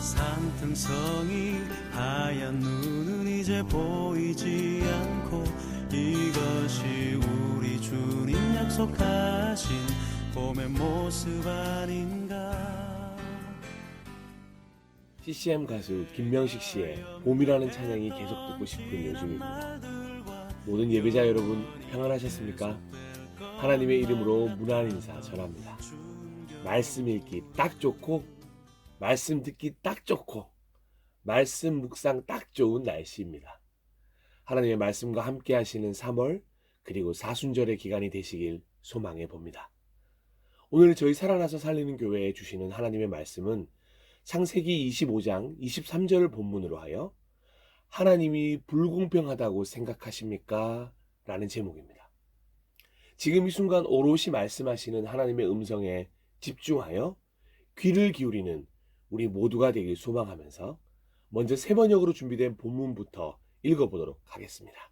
산등성이 하얀 눈은 이제 보이지 않고 이것이 우리 주님 약속하신 봄의 모습 아닌가 CCM 가수 김명식 씨의 봄이라는 찬양이 계속 듣고 싶은 요즘입니다. 모든 예배자 여러분 평안하셨습니까? 하나님의 이름으로 문안 인사 전합니다. 말씀 읽기 딱 좋고 말씀 듣기 딱 좋고 말씀 묵상 딱 좋은 날씨입니다. 하나님의 말씀과 함께 하시는 3월 그리고 사순절의 기간이 되시길 소망해 봅니다. 오늘 저희 살아나서 살리는 교회에 주시는 하나님의 말씀은 창세기 25장 23절을 본문으로 하여 하나님이 불공평하다고 생각하십니까? 라는 제목입니다. 지금 이 순간 오롯이 말씀하시는 하나님의 음성에 집중하여 귀를 기울이는 우리 모두가 되길 소망하면서 먼저 세 번역으로 준비된 본문부터 읽어보도록 하겠습니다.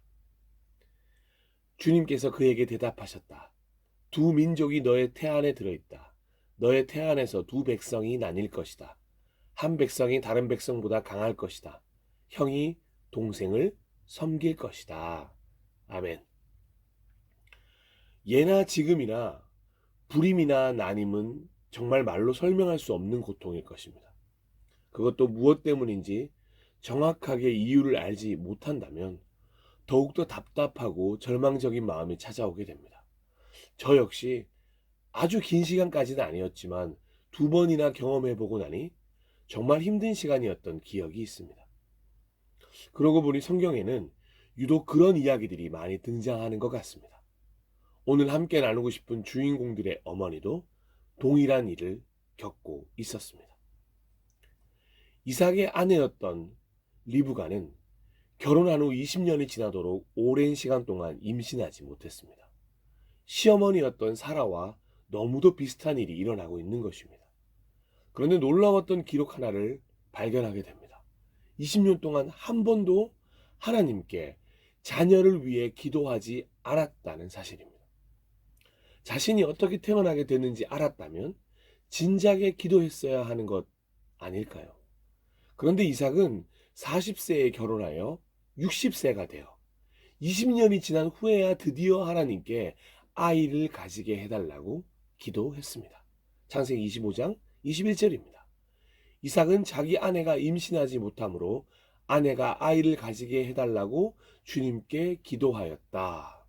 주님께서 그에게 대답하셨다. 두 민족이 너의 태 안에 들어있다. 너의 태 안에서 두 백성이 나뉠 것이다. 한 백성이 다른 백성보다 강할 것이다. 형이 동생을 섬길 것이다. 아멘. 예나 지금이나 불임이나 난임은 정말 말로 설명할 수 없는 고통일 것입니다. 그것도 무엇 때문인지 정확하게 이유를 알지 못한다면 더욱더 답답하고 절망적인 마음이 찾아오게 됩니다. 저 역시 아주 긴 시간까지는 아니었지만 두 번이나 경험해보고 나니 정말 힘든 시간이었던 기억이 있습니다. 그러고 보니 성경에는 유독 그런 이야기들이 많이 등장하는 것 같습니다. 오늘 함께 나누고 싶은 주인공들의 어머니도 동일한 일을 겪고 있었습니다. 이삭의 아내였던 리브가는 결혼한 후 20년이 지나도록 오랜 시간 동안 임신하지 못했습니다. 시어머니였던 사라와 너무도 비슷한 일이 일어나고 있는 것입니다. 그런데 놀라웠던 기록 하나를 발견하게 됩니다. 20년 동안 한 번도 하나님께 자녀를 위해 기도하지 않았다는 사실입니다. 자신이 어떻게 태어나게 됐는지 알았다면 진작에 기도했어야 하는 것 아닐까요? 그런데 이삭은 40세에 결혼하여 60세가 되어 20년이 지난 후에야 드디어 하나님께 아이를 가지게 해달라고 기도했습니다. 창세기 25장 21절입니다. 이삭은 자기 아내가 임신하지 못하므로 아내가 아이를 가지게 해달라고 주님께 기도하였다.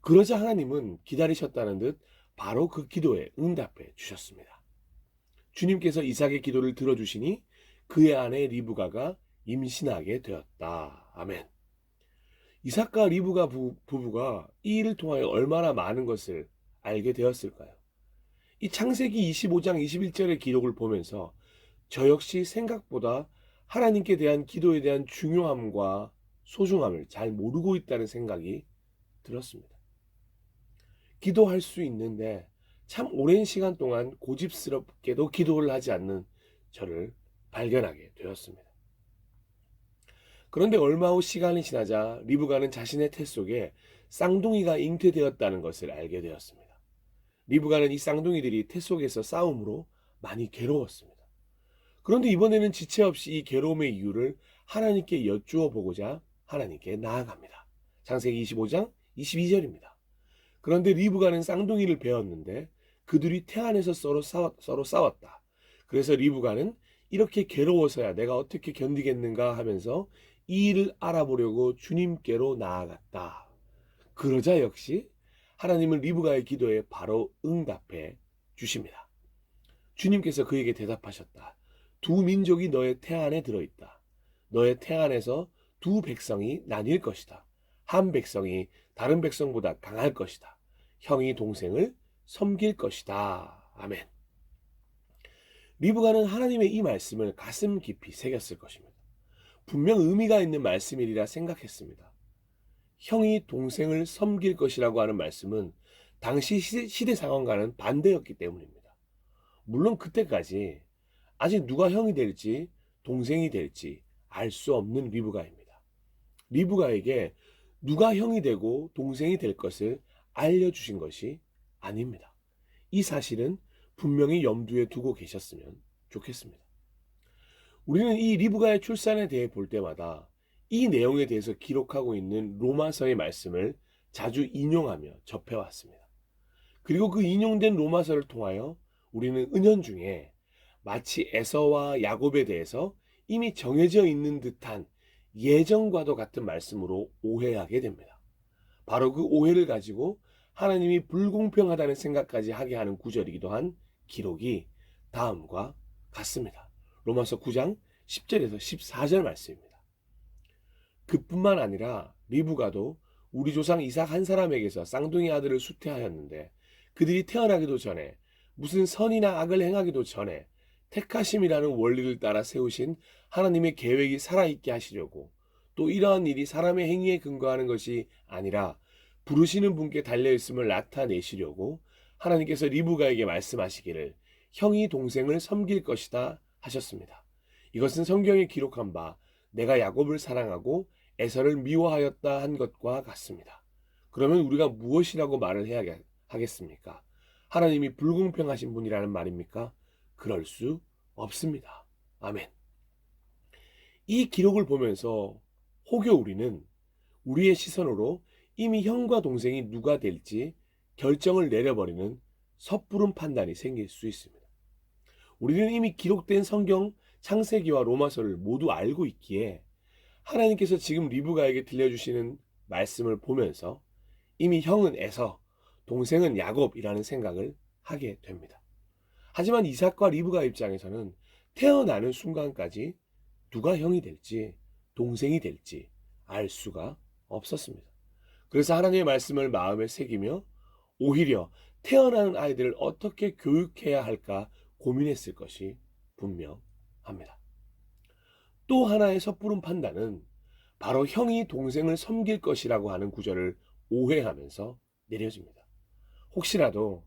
그러자 하나님은 기다리셨다는 듯 바로 그 기도에 응답해 주셨습니다. 주님께서 이삭의 기도를 들어주시니 그의 아내 리브가가 임신하게 되었다. 아멘. 이삭과 리브가 부, 부부가 이 일을 통하여 얼마나 많은 것을 알게 되었을까요? 이 창세기 25장 21절의 기록을 보면서 저 역시 생각보다 하나님께 대한 기도에 대한 중요함과 소중함을 잘 모르고 있다는 생각이 들었습니다. 기도할 수 있는데 참 오랜 시간 동안 고집스럽게도 기도를 하지 않는 저를 발견하게 되었습니다. 그런데 얼마 후 시간이 지나자 리브가는 자신의 태 속에 쌍둥이가 잉태되었다는 것을 알게 되었습니다. 리브가는 이 쌍둥이들이 태 속에서 싸움으로 많이 괴로웠습니다. 그런데 이번에는 지체 없이 이 괴로움의 이유를 하나님께 여쭈어 보고자 하나님께 나아갑니다. 창세기 25장 22절입니다. 그런데 리브가는 쌍둥이를 베었는데 그들이 태 안에서 서로, 싸웠, 서로 싸웠다. 그래서 리브가는 이렇게 괴로워서야 내가 어떻게 견디겠는가 하면서 이 일을 알아보려고 주님께로 나아갔다. 그러자 역시 하나님은 리브가의 기도에 바로 응답해 주십니다. 주님께서 그에게 대답하셨다. 두 민족이 너의 태 안에 들어있다. 너의 태 안에서 두 백성이 나뉠 것이다. 한 백성이 다른 백성보다 강할 것이다. 형이 동생을 섬길 것이다. 아멘. 리브가는 하나님의 이 말씀을 가슴 깊이 새겼을 것입니다. 분명 의미가 있는 말씀이리라 생각했습니다. 형이 동생을 섬길 것이라고 하는 말씀은 당시 시대 상황과는 반대였기 때문입니다. 물론 그때까지 아직 누가 형이 될지 동생이 될지 알 수 없는 리브가입니다. 리브가에게 누가 형이 되고 동생이 될 것을 알려주신 것이 아닙니다. 이 사실은 분명히 염두에 두고 계셨으면 좋겠습니다. 우리는 이 리브가의 출산에 대해 볼 때마다 이 내용에 대해서 기록하고 있는 로마서의 말씀을 자주 인용하며 접해왔습니다. 그리고 그 인용된 로마서를 통하여 우리는 은연 중에 마치 에서와 야곱에 대해서 이미 정해져 있는 듯한 예정과도 같은 말씀으로 오해하게 됩니다. 바로 그 오해를 가지고 하나님이 불공평하다는 생각까지 하게 하는 구절이기도 한 기록이 다음과 같습니다. 로마서 9장 10절에서 14절 말씀입니다. 그뿐만 아니라 리브가도 우리 조상 이삭 한 사람에게서 쌍둥이 아들을 수태하였는데 그들이 태어나기도 전에 무슨 선이나 악을 행하기도 전에 택하심이라는 원리를 따라 세우신 하나님의 계획이 살아있게 하시려고 또 이러한 일이 사람의 행위에 근거하는 것이 아니라 부르시는 분께 달려있음을 나타내시려고 하나님께서 리브가에게 말씀하시기를 형이 동생을 섬길 것이다 하셨습니다. 이것은 성경에 기록한 바 내가 야곱을 사랑하고 에서를 미워하였다 한 것과 같습니다. 그러면 우리가 무엇이라고 말을 해야 하겠습니까? 하나님이 불공평하신 분이라는 말입니까? 그럴 수 없습니다. 아멘. 이 기록을 보면서 혹여 우리는 우리의 시선으로 이미 형과 동생이 누가 될지 결정을 내려버리는 섣부른 판단이 생길 수 있습니다. 우리는 이미 기록된 성경 창세기와 로마서를 모두 알고 있기에 하나님께서 지금 리브가에게 들려주시는 말씀을 보면서 이미 형은 에서, 동생은 야곱이라는 생각을 하게 됩니다. 하지만 이삭과 리브가 입장에서는 태어나는 순간까지 누가 형이 될지 동생이 될지 알 수가 없었습니다. 그래서 하나님의 말씀을 마음에 새기며 오히려 태어나는 아이들을 어떻게 교육해야 할까 고민했을 것이 분명합니다. 또 하나의 섣부른 판단은 바로 형이 동생을 섬길 것이라고 하는 구절을 오해하면서 내려집니다. 혹시라도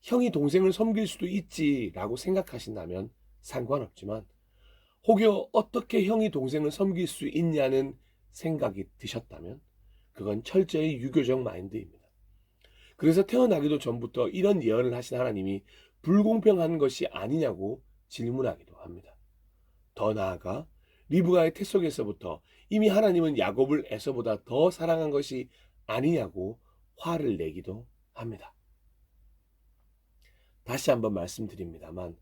형이 동생을 섬길 수도 있지라고 생각하신다면 상관없지만 혹여 어떻게 형이 동생을 섬길 수 있냐는 생각이 드셨다면 그건 철저히 유교적 마인드입니다. 그래서 태어나기도 전부터 이런 예언을 하신 하나님이 불공평한 것이 아니냐고 질문하기도 합니다. 더 나아가 리브가의 태 속에서부터 이미 하나님은 야곱을 에서보다 더 사랑한 것이 아니냐고 화를 내기도 합니다. 다시 한번 말씀드립니다만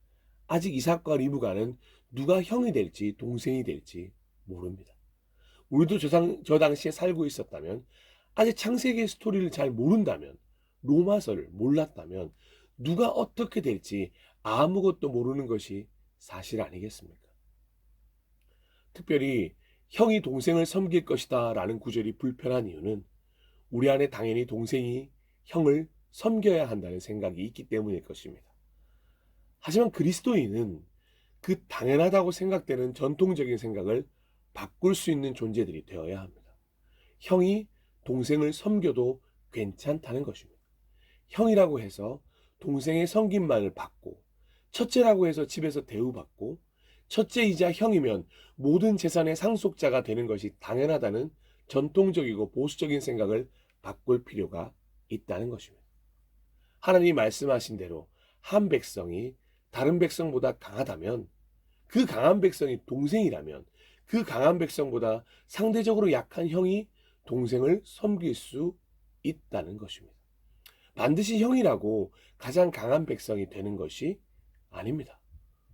아직 이삭과 리브가는 누가 형이 될지 동생이 될지 모릅니다. 우리도 저, 상, 저 당시에 살고 있었다면 아직 창세기 스토리를 잘 모른다면 로마서를 몰랐다면 누가 어떻게 될지 아무것도 모르는 것이 사실 아니겠습니까? 특별히 형이 동생을 섬길 것이다 라는 구절이 불편한 이유는 우리 안에 당연히 동생이 형을 섬겨야 한다는 생각이 있기 때문일 것입니다. 하지만 그리스도인은 그 당연하다고 생각되는 전통적인 생각을 바꿀 수 있는 존재들이 되어야 합니다. 형이 동생을 섬겨도 괜찮다는 것입니다. 형이라고 해서 동생의 섬김만을 받고 첫째라고 해서 집에서 대우받고 첫째이자 형이면 모든 재산의 상속자가 되는 것이 당연하다는 전통적이고 보수적인 생각을 바꿀 필요가 있다는 것입니다. 하나님이 말씀하신 대로 한 백성이 다른 백성보다 강하다면 그 강한 백성이 동생이라면 그 강한 백성보다 상대적으로 약한 형이 동생을 섬길 수 있다는 것입니다. 반드시 형이라고 가장 강한 백성이 되는 것이 아닙니다.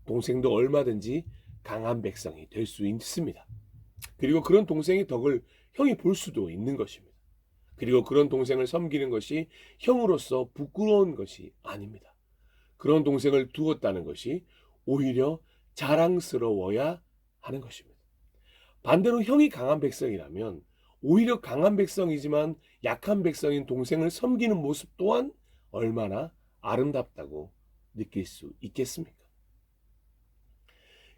동생도 얼마든지 강한 백성이 될 수 있습니다. 그리고 그런 동생의 덕을 형이 볼 수도 있는 것입니다. 그리고 그런 동생을 섬기는 것이 형으로서 부끄러운 것이 아닙니다. 그런 동생을 두었다는 것이 오히려 자랑스러워야 하는 것입니다. 반대로 형이 강한 백성이라면 오히려 강한 백성이지만 약한 백성인 동생을 섬기는 모습 또한 얼마나 아름답다고 느낄 수 있겠습니까?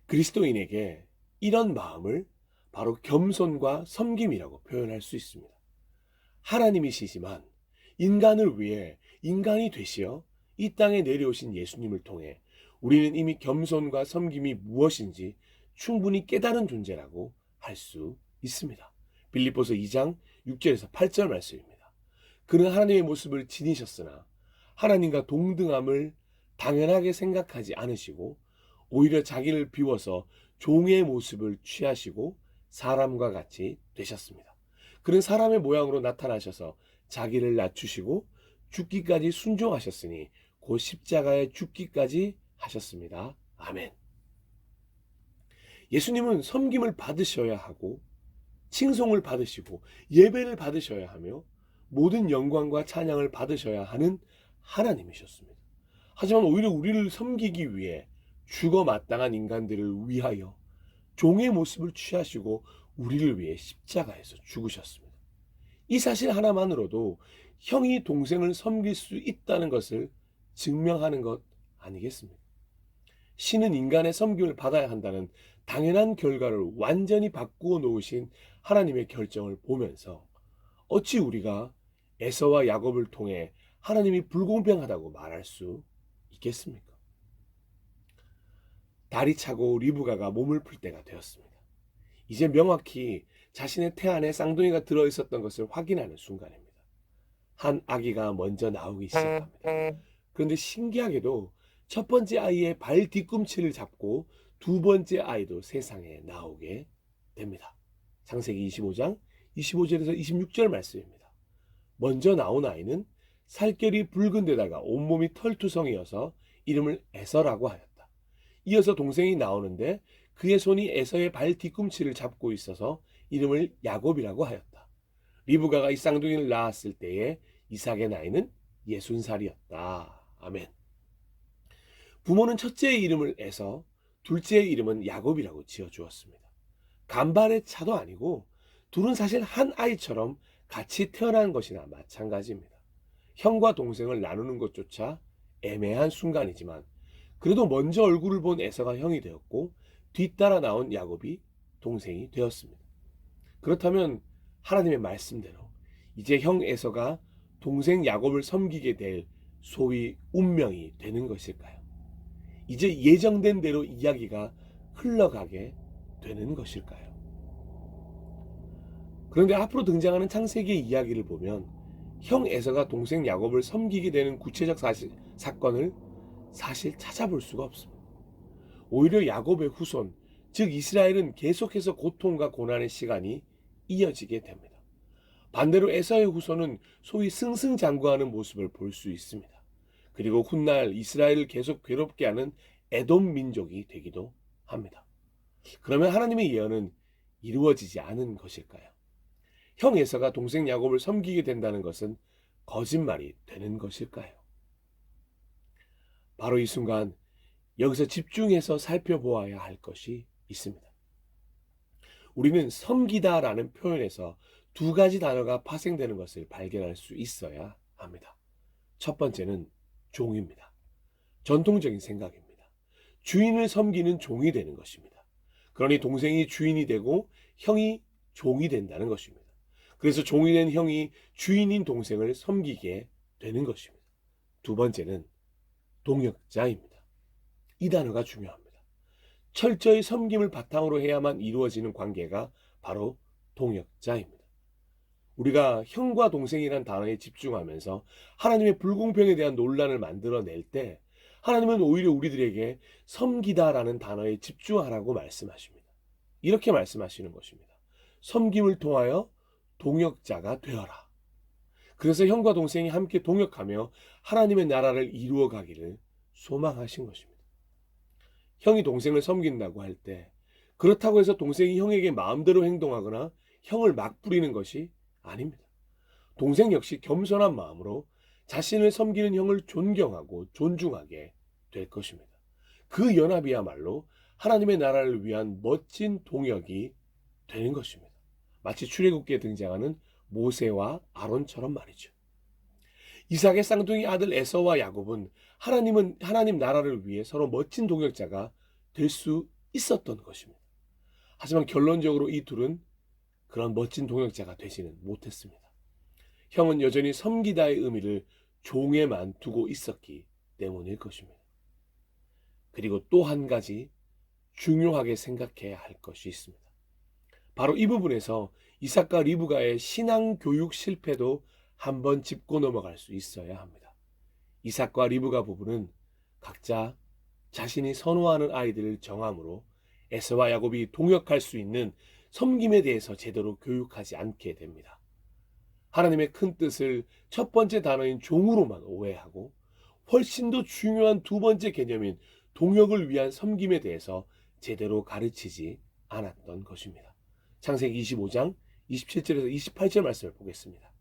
그리스도인에게 이런 마음을 바로 겸손과 섬김이라고 표현할 수 있습니다. 하나님이시지만 인간을 위해 인간이 되시어 이 땅에 내려오신 예수님을 통해 우리는 이미 겸손과 섬김이 무엇인지 충분히 깨달은 존재라고 할 수 있습니다. 빌립보서 2장 6절에서 8절 말씀입니다. 그는 하나님의 모습을 지니셨으나 하나님과 동등함을 당연하게 생각하지 않으시고 오히려 자기를 비워서 종의 모습을 취하시고 사람과 같이 되셨습니다. 그런 사람의 모양으로 나타나셔서 자기를 낮추시고 죽기까지 순종하셨으니 곧 십자가에 죽기까지 하셨습니다. 아멘. 예수님은 섬김을 받으셔야 하고 칭송을 받으시고 예배를 받으셔야 하며 모든 영광과 찬양을 받으셔야 하는 하나님이셨습니다. 하지만 오히려 우리를 섬기기 위해 죽어 마땅한 인간들을 위하여 종의 모습을 취하시고 우리를 위해 십자가에서 죽으셨습니다. 이 사실 하나만으로도 형이 동생을 섬길 수 있다는 것을 증명하는 것 아니겠습니까? 신은 인간의 섬김을 받아야 한다는 당연한 결과를 완전히 바꾸어 놓으신 하나님의 결정을 보면서 어찌 우리가 에서와 야곱을 통해 하나님이 불공평하다고 말할 수 있겠습니까? 달이 차고 리브가가 몸을 풀 때가 되었습니다. 이제 명확히 자신의 태 안에 쌍둥이가 들어 있었던 것을 확인하는 순간입니다. 한 아기가 먼저 나오기 시작합니다. 그런데 신기하게도 첫 번째 아이의 발 뒤꿈치를 잡고 두 번째 아이도 세상에 나오게 됩니다. 창세기 25장 25절에서 26절 말씀입니다. 먼저 나온 아이는 살결이 붉은 데다가 온몸이 털투성이어서 이름을 에서라고 하였다. 이어서 동생이 나오는데 그의 손이 에서의 발 뒤꿈치를 잡고 있어서 이름을 야곱이라고 하였다. 리브가가 이 쌍둥이를 낳았을 때에 이삭의 나이는 예순 살이었다. 아멘. 부모는 첫째의 이름을 에서, 둘째의 이름은 야곱이라고 지어 주었습니다. 간발의 차도 아니고 둘은 사실 한 아이처럼 같이 태어난 것이나 마찬가지입니다. 형과 동생을 나누는 것조차 애매한 순간이지만 그래도 먼저 얼굴을 본 에서가 형이 되었고 뒤따라 나온 야곱이 동생이 되었습니다. 그렇다면 하나님의 말씀대로 이제 형 에서가 동생 야곱을 섬기게 될 소위 운명이 되는 것일까요? 이제 예정된 대로 이야기가 흘러가게 되는 것일까요? 그런데 앞으로 등장하는 창세기의 이야기를 보면 형 에서가 동생 야곱을 섬기게 되는 구체적 사실, 사건을 사실 찾아볼 수가 없습니다. 오히려 야곱의 후손, 즉 이스라엘은 계속해서 고통과 고난의 시간이 이어지게 됩니다. 반대로 에사의 후손은 소위 승승장구하는 모습을 볼 수 있습니다. 그리고 훗날 이스라엘을 계속 괴롭게 하는 에돔 민족이 되기도 합니다. 그러면 하나님의 예언은 이루어지지 않은 것일까요? 형 에서가 동생 야곱을 섬기게 된다는 것은 거짓말이 되는 것일까요? 바로 이 순간 여기서 집중해서 살펴보아야 할 것이 있습니다. 우리는 섬기다라는 표현에서 두 가지 단어가 파생되는 것을 발견할 수 있어야 합니다. 첫 번째는 종입니다. 전통적인 생각입니다. 주인을 섬기는 종이 되는 것입니다. 그러니 동생이 주인이 되고 형이 종이 된다는 것입니다. 그래서 종이 된 형이 주인인 동생을 섬기게 되는 것입니다. 두 번째는 동역자입니다. 이 단어가 중요합니다. 철저히 섬김을 바탕으로 해야만 이루어지는 관계가 바로 동역자입니다. 우리가 형과 동생이란 단어에 집중하면서 하나님의 불공평에 대한 논란을 만들어낼 때 하나님은 오히려 우리들에게 섬기다라는 단어에 집중하라고 말씀하십니다. 이렇게 말씀하시는 것입니다. 섬김을 통하여 동역자가 되어라. 그래서 형과 동생이 함께 동역하며 하나님의 나라를 이루어 가기를 소망하신 것입니다. 형이 동생을 섬긴다고 할 때 그렇다고 해서 동생이 형에게 마음대로 행동하거나 형을 막 부리는 것이 아닙니다. 동생 역시 겸손한 마음으로 자신을 섬기는 형을 존경하고 존중하게 될 것입니다. 그 연합이야말로 하나님의 나라를 위한 멋진 동역이 되는 것입니다. 마치 출애굽기에 등장하는 모세와 아론처럼 말이죠. 이삭의 쌍둥이 아들 에서와 야곱은 하나님은 하나님 나라를 위해 서로 멋진 동역자가 될 수 있었던 것입니다. 하지만 결론적으로 이 둘은 그런 멋진 동역자가 되지는 못했습니다. 형은 여전히 섬기다의 의미를 종에만 두고 있었기 때문일 것입니다. 그리고 또 한 가지 중요하게 생각해야 할 것이 있습니다. 바로 이 부분에서 이삭과 리브가의 신앙 교육 실패도 한번 짚고 넘어갈 수 있어야 합니다. 이삭과 리브가 부부는 각자 자신이 선호하는 아이들을 정함으로 에서와 야곱이 동역할 수 있는 섬김에 대해서 제대로 교육하지 않게 됩니다. 하나님의 큰 뜻을 첫 번째 단어인 종으로만 오해하고 훨씬 더 중요한 두 번째 개념인 동역을 위한 섬김에 대해서 제대로 가르치지 않았던 것입니다. 창세기 25장 27절에서 28절 말씀을 보겠습니다.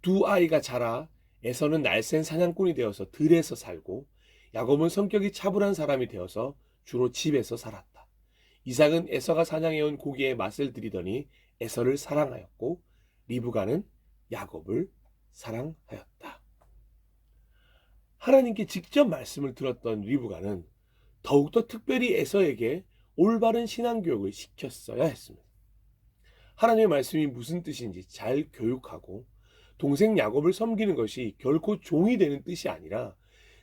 두 아이가 자라 에서는 날쌘 사냥꾼이 되어서 들에서 살고 야곱은 성격이 차분한 사람이 되어서 주로 집에서 살았다. 이삭은 에서가 사냥해온 고기에 맛을 들이더니 에서를 사랑하였고 리브가는 야곱을 사랑하였다. 하나님께 직접 말씀을 들었던 리브가는 더욱더 특별히 에서에게 올바른 신앙교육을 시켰어야 했습니다. 하나님의 말씀이 무슨 뜻인지 잘 교육하고 동생 야곱을 섬기는 것이 결코 종이 되는 뜻이 아니라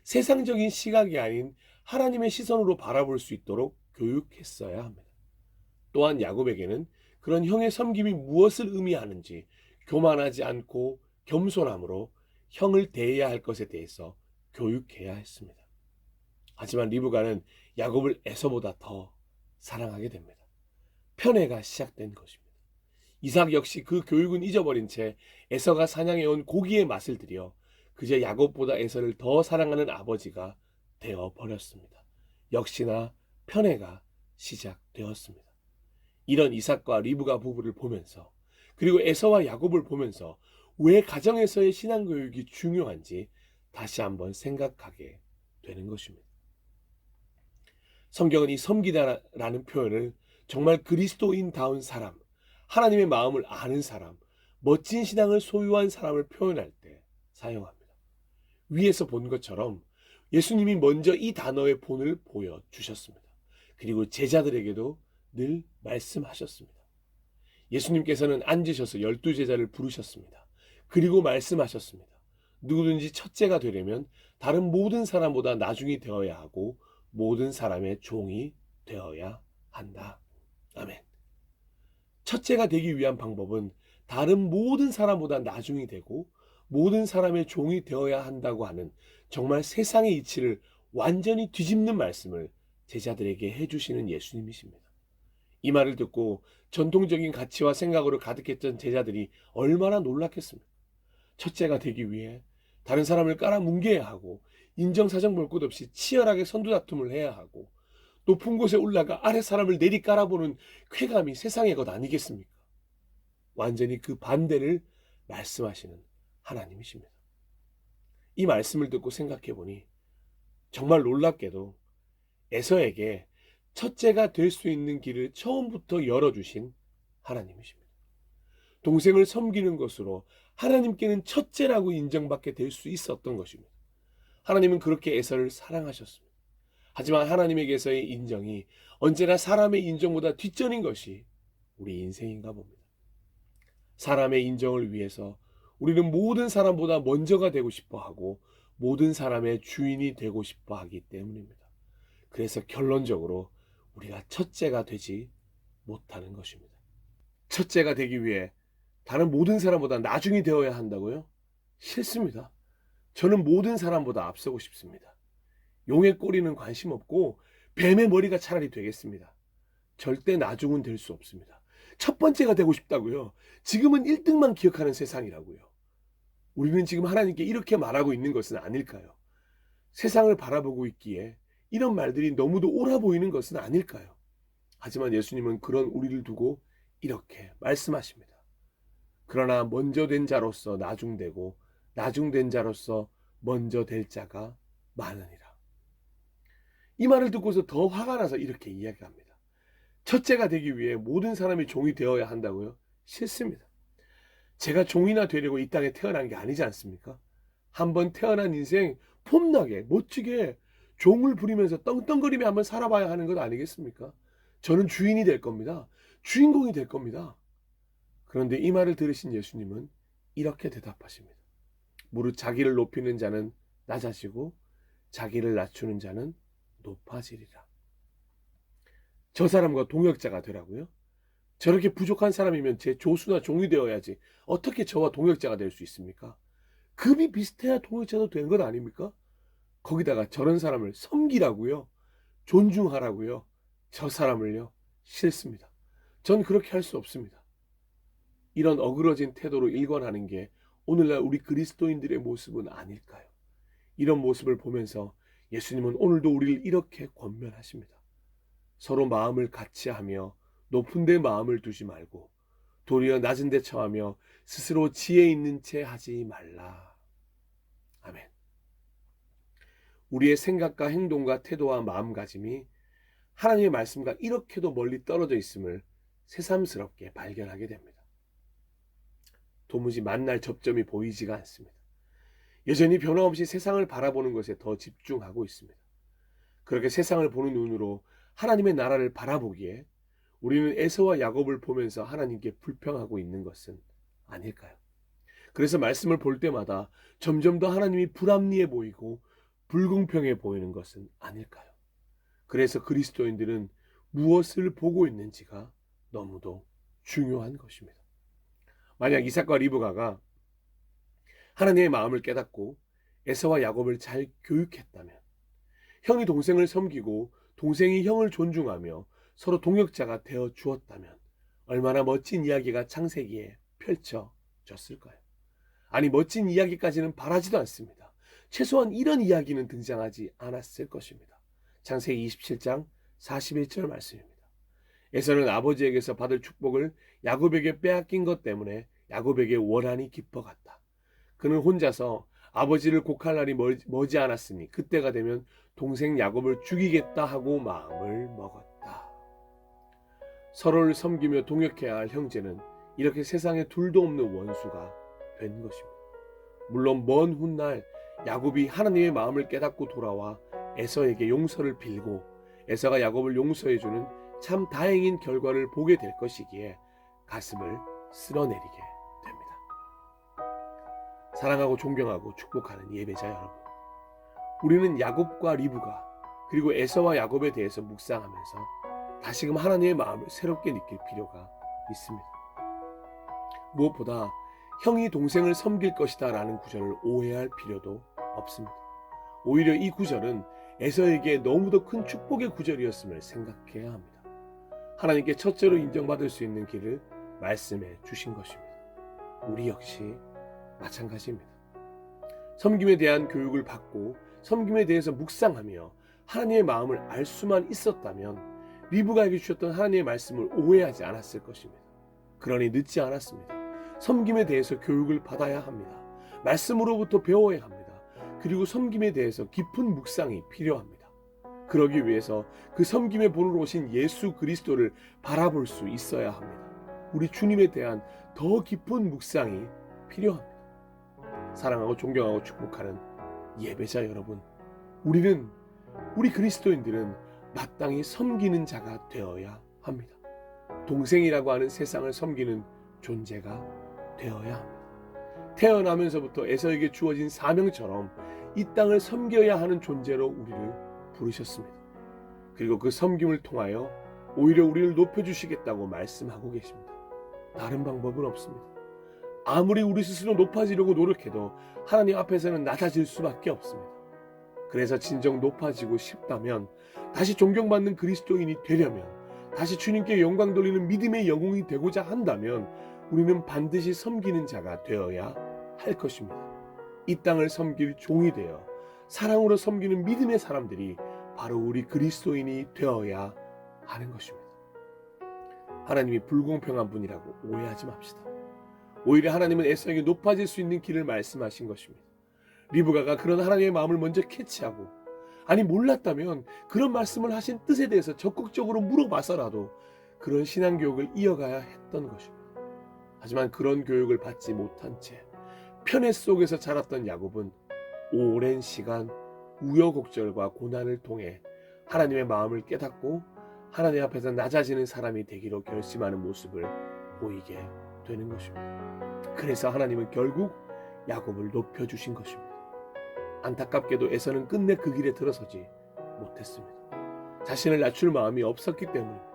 세상적인 시각이 아닌 하나님의 시선으로 바라볼 수 있도록 교육했어야 합니다. 또한 야곱에게는 그런 형의 섬김이 무엇을 의미하는지 교만하지 않고 겸손함으로 형을 대해야 할 것에 대해서 교육해야 했습니다. 하지만 리브가는 야곱을 에서보다 더 사랑하게 됩니다. 편애가 시작된 것입니다. 이삭 역시 그 교육은 잊어버린 채 에서가 사냥해온 고기의 맛을 들여 그저 야곱보다 에서를 더 사랑하는 아버지가 되어 버렸습니다. 역시나 편애가 시작되었습니다. 이런 이삭과 리브가 부부를 보면서 그리고 에서와 야곱을 보면서 왜 가정에서의 신앙 교육이 중요한지 다시 한번 생각하게 되는 것입니다. 성경은 이 섬기다라는 표현을 정말 그리스도인다운 사람, 하나님의 마음을 아는 사람, 멋진 신앙을 소유한 사람을 표현할 때 사용합니다. 위에서 본 것처럼 예수님이 먼저 이 단어의 본을 보여주셨습니다. 그리고 제자들에게도 늘 말씀하셨습니다. 예수님께서는 앉으셔서 열두 제자를 부르셨습니다. 그리고 말씀하셨습니다. 누구든지 첫째가 되려면 다른 모든 사람보다 나중이 되어야 하고 모든 사람의 종이 되어야 한다. 아멘. 첫째가 되기 위한 방법은 다른 모든 사람보다 나중이 되고 모든 사람의 종이 되어야 한다고 하는 정말 세상의 이치를 완전히 뒤집는 말씀을 제자들에게 해주시는 예수님이십니다. 이 말을 듣고 전통적인 가치와 생각으로 가득했던 제자들이 얼마나 놀랐겠습니까? 첫째가 되기 위해 다른 사람을 깔아 뭉개야 하고 인정사정 볼 것 없이 치열하게 선두다툼을 해야 하고 높은 곳에 올라가 아래 사람을 내리 깔아보는 쾌감이 세상의 것 아니겠습니까? 완전히 그 반대를 말씀하시는 하나님이십니다. 이 말씀을 듣고 생각해 보니 정말 놀랍게도 에서에게 첫째가 될 수 있는 길을 처음부터 열어주신 하나님이십니다. 동생을 섬기는 것으로 하나님께는 첫째라고 인정받게 될 수 있었던 것입니다. 하나님은 그렇게 에서를 사랑하셨습니다. 하지만 하나님에게서의 인정이 언제나 사람의 인정보다 뒷전인 것이 우리 인생인가 봅니다. 사람의 인정을 위해서 우리는 모든 사람보다 먼저가 되고 싶어 하고 모든 사람의 주인이 되고 싶어 하기 때문입니다. 그래서 결론적으로 우리가 첫째가 되지 못하는 것입니다. 첫째가 되기 위해 다른 모든 사람보다 나중이 되어야 한다고요? 싫습니다. 저는 모든 사람보다 앞서고 싶습니다. 용의 꼬리는 관심 없고 뱀의 머리가 차라리 되겠습니다. 절대 나중은 될 수 없습니다. 첫 번째가 되고 싶다고요. 지금은 1등만 기억하는 세상이라고요. 우리는 지금 하나님께 이렇게 말하고 있는 것은 아닐까요? 세상을 바라보고 있기에 이런 말들이 너무도 옳아 보이는 것은 아닐까요? 하지만 예수님은 그런 우리를 두고 이렇게 말씀하십니다. 그러나 먼저 된 자로서 나중되고 나중된 자로서 먼저 될 자가 많으니라. 이 말을 듣고서 더 화가 나서 이렇게 이야기합니다. 첫째가 되기 위해 모든 사람이 종이 되어야 한다고요? 싫습니다. 제가 종이나 되려고 이 땅에 태어난 게 아니지 않습니까? 한번 태어난 인생 폼나게 멋지게 종을 부리면서 떵떵거리며 한번 살아봐야 하는 것 아니겠습니까? 저는 주인이 될 겁니다. 주인공이 될 겁니다. 그런데 이 말을 들으신 예수님은 이렇게 대답하십니다. 무릇 자기를 높이는 자는 낮아지고 자기를 낮추는 자는 높아지리라. 저 사람과 동역자가 되라고요? 저렇게 부족한 사람이면 제 조수나 종이 되어야지 어떻게 저와 동역자가 될 수 있습니까? 급이 비슷해야 동역자도 되는 것 아닙니까? 거기다가 저런 사람을 섬기라고요. 존중하라고요. 저 사람을요. 싫습니다. 전 그렇게 할 수 없습니다. 이런 어그러진 태도로 일관하는 게 오늘날 우리 그리스도인들의 모습은 아닐까요? 이런 모습을 보면서 예수님은 오늘도 우리를 이렇게 권면하십니다. 서로 마음을 같이 하며 높은 데 마음을 두지 말고 도리어 낮은 데 처하며 스스로 지혜 있는 채 하지 말라. 아멘. 우리의 생각과 행동과 태도와 마음가짐이 하나님의 말씀과 이렇게도 멀리 떨어져 있음을 새삼스럽게 발견하게 됩니다. 도무지 만날 접점이 보이지가 않습니다. 여전히 변함없이 세상을 바라보는 것에 더 집중하고 있습니다. 그렇게 세상을 보는 눈으로 하나님의 나라를 바라보기에 우리는 에서와 야곱을 보면서 하나님께 불평하고 있는 것은 아닐까요? 그래서 말씀을 볼 때마다 점점 더 하나님이 불합리해 보이고 불공평해 보이는 것은 아닐까요? 그래서 그리스도인들은 무엇을 보고 있는지가 너무도 중요한 것입니다. 만약 이삭과 리브가가 하나님의 마음을 깨닫고 에서와 야곱을 잘 교육했다면 형이 동생을 섬기고 동생이 형을 존중하며 서로 동역자가 되어 주었다면 얼마나 멋진 이야기가 창세기에 펼쳐졌을까요? 아니 멋진 이야기까지는 바라지도 않습니다. 최소한 이런 이야기는 등장하지 않았을 것입니다. 창세기 27장 41절 말씀입니다. 에서는 아버지에게서 받을 축복을 야곱에게 빼앗긴 것 때문에 야곱에게 원한이 깊어갔다. 그는 혼자서 아버지를 곡할 날이 멀- 머지 않았으니 그때가 되면 동생 야곱을 죽이겠다 하고 마음을 먹었다. 서로를 섬기며 동역해야 할 형제는 이렇게 세상에 둘도 없는 원수가 된 것입니다. 물론 먼 훗날 야곱이 하나님의 마음을 깨닫고 돌아와 에서에게 용서를 빌고 에서가 야곱을 용서해 주는 참 다행인 결과를 보게 될 것이기에 가슴을 쓸어내리게 됩니다. 사랑하고 존경하고 축복하는 예배자 여러분. 우리는 야곱과 리브가 그리고 에서와 야곱에 대해서 묵상하면서 다시금 하나님의 마음을 새롭게 느낄 필요가 있습니다. 무엇보다 형이 동생을 섬길 것이다 라는 구절을 오해할 필요도 없습니다. 오히려 이 구절은 에서에게 너무도 큰 축복의 구절이었음을 생각해야 합니다. 하나님께 첫째로 인정받을 수 있는 길을 말씀해 주신 것입니다. 우리 역시 마찬가지입니다. 섬김에 대한 교육을 받고 섬김에 대해서 묵상하며 하나님의 마음을 알 수만 있었다면 리브가에게 주셨던 하나님의 말씀을 오해하지 않았을 것입니다. 그러니 늦지 않았습니다. 섬김에 대해서 교육을 받아야 합니다. 말씀으로부터 배워야 합니다. 그리고 섬김에 대해서 깊은 묵상이 필요합니다. 그러기 위해서 그 섬김의 본으로 오신 예수 그리스도를 바라볼 수 있어야 합니다. 우리 주님에 대한 더 깊은 묵상이 필요합니다. 사랑하고 존경하고 축복하는 예배자 여러분, 우리는 우리 그리스도인들은 마땅히 섬기는 자가 되어야 합니다. 동생이라고 하는 세상을 섬기는 존재가 되어야. 태어나면서부터 에서에게 주어진 사명처럼 이 땅을 섬겨야 하는 존재로 우리를 부르셨습니다. 그리고 그 섬김을 통하여 오히려 우리를 높여주시겠다고 말씀하고 계십니다. 다른 방법은 없습니다. 아무리 우리 스스로 높아지려고 노력해도 하나님 앞에서는 낮아질 수밖에 없습니다. 그래서 진정 높아지고 싶다면 다시 존경받는 그리스도인이 되려면 다시 주님께 영광 돌리는 믿음의 영웅이 되고자 한다면 우리는 반드시 섬기는 자가 되어야 할 것입니다. 이 땅을 섬길 종이 되어 사랑으로 섬기는 믿음의 사람들이 바로 우리 그리스도인이 되어야 하는 것입니다. 하나님이 불공평한 분이라고 오해하지 맙시다. 오히려 하나님은 에서에게 높아질 수 있는 길을 말씀하신 것입니다. 리브가가 그런 하나님의 마음을 먼저 캐치하고 아니 몰랐다면 그런 말씀을 하신 뜻에 대해서 적극적으로 물어봐서라도 그런 신앙 교육을 이어가야 했던 것입니다. 하지만 그런 교육을 받지 못한 채 편애 속에서 자랐던 야곱은 오랜 시간 우여곡절과 고난을 통해 하나님의 마음을 깨닫고 하나님 앞에서 낮아지는 사람이 되기로 결심하는 모습을 보이게 되는 것입니다. 그래서 하나님은 결국 야곱을 높여주신 것입니다. 안타깝게도 에서는 끝내 그 길에 들어서지 못했습니다. 자신을 낮출 마음이 없었기 때문입니다.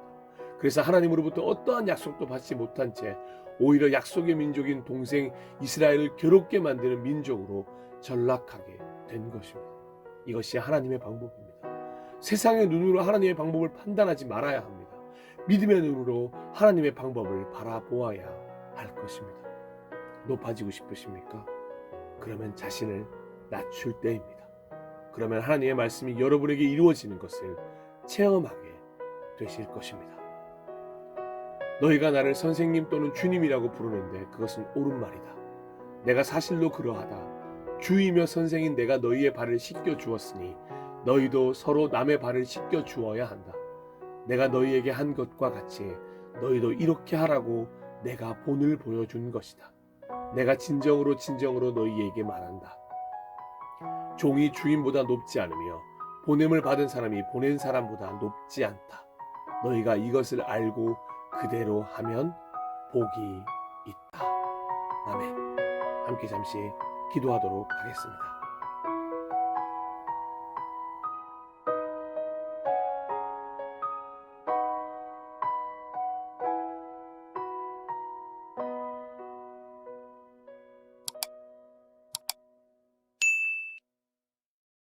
그래서 하나님으로부터 어떠한 약속도 받지 못한 채 오히려 약속의 민족인 동생 이스라엘을 괴롭게 만드는 민족으로 전락하게 된 것입니다. 이것이 하나님의 방법입니다. 세상의 눈으로 하나님의 방법을 판단하지 말아야 합니다. 믿음의 눈으로 하나님의 방법을 바라보아야 할 것입니다. 높아지고 싶으십니까? 그러면 자신을 낮출 때입니다. 그러면 하나님의 말씀이 여러분에게 이루어지는 것을 체험하게 되실 것입니다. 너희가 나를 선생님 또는 주님이라고 부르는데 그것은 옳은 말이다. 내가 사실로 그러하다. 주이며 선생인 내가 너희의 발을 씻겨 주었으니 너희도 서로 남의 발을 씻겨 주어야 한다. 내가 너희에게 한 것과 같이 너희도 이렇게 하라고 내가 본을 보여준 것이다. 내가 진정으로 진정으로 너희에게 말한다. 종이 주인보다 높지 않으며 보냄을 받은 사람이 보낸 사람보다 높지 않다. 너희가 이것을 알고 그대로 하면 복이 있다. 아멘. 함께 잠시 기도하도록 하겠습니다.